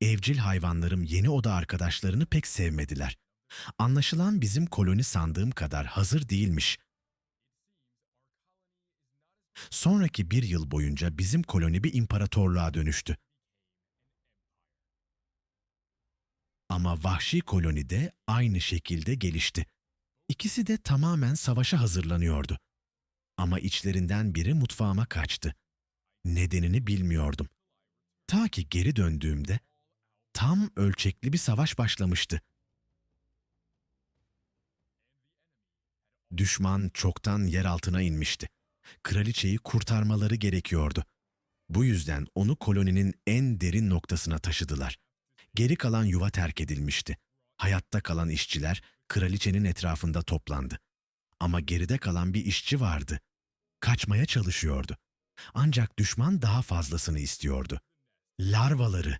Evcil hayvanlarım yeni oda arkadaşlarını pek sevmediler. Anlaşılan bizim koloni sandığım kadar hazır değilmiş. Sonraki bir yıl boyunca bizim koloni bir imparatorluğa dönüştü. Ama vahşi koloni de aynı şekilde gelişti. İkisi de tamamen savaşa hazırlanıyordu. Ama içlerinden biri mutfağıma kaçtı. Nedenini bilmiyordum. Ta ki geri döndüğümde tam ölçekli bir savaş başlamıştı. Düşman çoktan yer altına inmişti. Kraliçeyi kurtarmaları gerekiyordu. Bu yüzden onu koloninin en derin noktasına taşıdılar. Geri kalan yuva terk edilmişti. Hayatta kalan işçiler kraliçenin etrafında toplandı. Ama geride kalan bir işçi vardı. Kaçmaya çalışıyordu. Ancak düşman daha fazlasını istiyordu. Larvaları.